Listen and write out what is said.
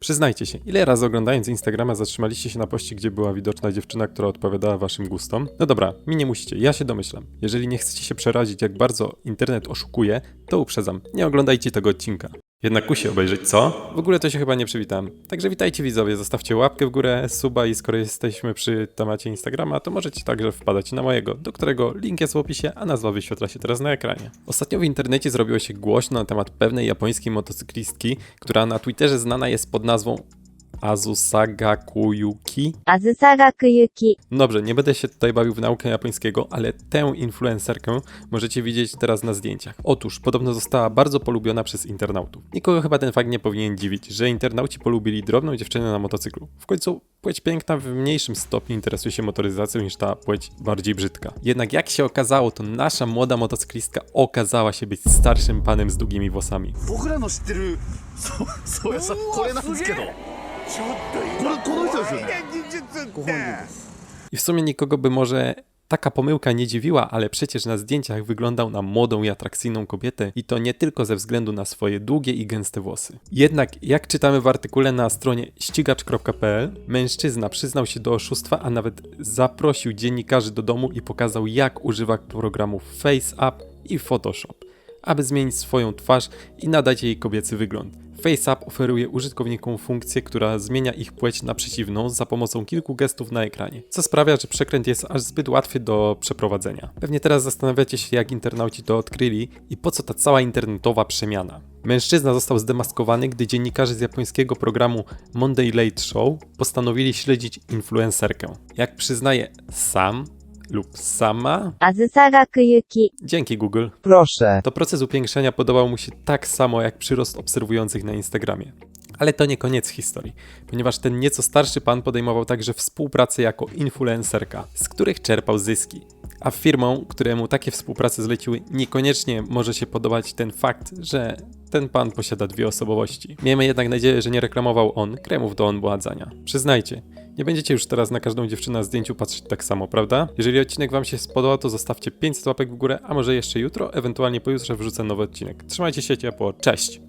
Przyznajcie się, ile razy oglądając Instagrama zatrzymaliście się na poście, gdzie była widoczna dziewczyna, która odpowiadała waszym gustom? No dobra, mi nie musicie, ja się domyślam. Jeżeli nie chcecie się przerazić, jak bardzo internet oszukuje, to uprzedzam, nie oglądajcie tego odcinka. Jednak kusi obejrzeć, co? W ogóle to się chyba nie przywitałem. Także witajcie widzowie, zostawcie łapkę w górę, suba i skoro jesteśmy przy temacie Instagrama, to możecie także wpadać na mojego, do którego link jest w opisie, a nazwa wyświetla się teraz na ekranie. Ostatnio w internecie zrobiło się głośno na temat pewnej japońskiej motocyklistki, która na Twitterze znana jest pod nazwą Azusaga Kuyuki. あずさがくゆき、 Dobrze, nie będę się tutaj bawił w naukę japońskiego, ale tę influencerkę możecie widzieć teraz na zdjęciach. Otóż, podobno została bardzo polubiona przez internautów. Nikogo chyba ten fakt nie powinien dziwić, że internauci polubili drobną dziewczynę na motocyklu. W końcu płeć piękna w mniejszym stopniu interesuje się motoryzacją niż ta płeć bardziej brzydka. Jednak jak się okazało, to nasza młoda motocyklistka okazała się być starszym panem z długimi włosami. 僕らの知ってるそうそうやさこれなんですけど ちょっとこれこの人ですよね技術ってご本人です I w sumie nikogo by może taka pomyłka nie dziwiła, ale przecież na zdjęciach wyglądał na młodą i atrakcyjną kobietę i to nie tylko ze względu na swoje długie i gęste włosy. Jednak, jak czytamy w artykule na stronie ścigacz.pl, mężczyzna przyznał się do oszustwa, a nawet zaprosił dziennikarzy do domu i pokazał jak używa programów FaceApp i Photoshop, aby zmienić swoją twarz i nadać jej kobiecy wygląd. FaceApp oferuje użytkownikom funkcję, która zmienia ich płeć na przeciwną za pomocą kilku gestów na ekranie, co sprawia, że przekręt jest aż zbyt łatwy do przeprowadzenia. Pewnie teraz zastanawiacie się, jak internauci to odkryli i po co ta cała internetowa przemiana. Mężczyzna został zdemaskowany, gdy dziennikarze z japońskiego programu Monday Late Show postanowili śledzić influencerkę. Jak przyznaje sam lub sama. Dzięki Google. Proszę. To proces upiększenia podobał mu się tak samo jak przyrost obserwujących na Instagramie. Ale to nie koniec historii, ponieważ ten nieco starszy pan podejmował także współpracę jako influencerka, z których czerpał zyski. A firmom, któremu takie współprace zleciły, niekoniecznie może się podobać ten fakt, że ten pan posiada dwie osobowości. Miejmy jednak nadzieję, że nie reklamował on kremów do odmładzania. Przyznajcie, nie będziecie już teraz na każdą dziewczynę na zdjęciu patrzeć tak samo, prawda? Jeżeli odcinek Wam się spodobał, to zostawcie 500 łapek w górę, a może jeszcze jutro, ewentualnie pojutrze wrzucę nowy odcinek. Trzymajcie się ciepło, cześć!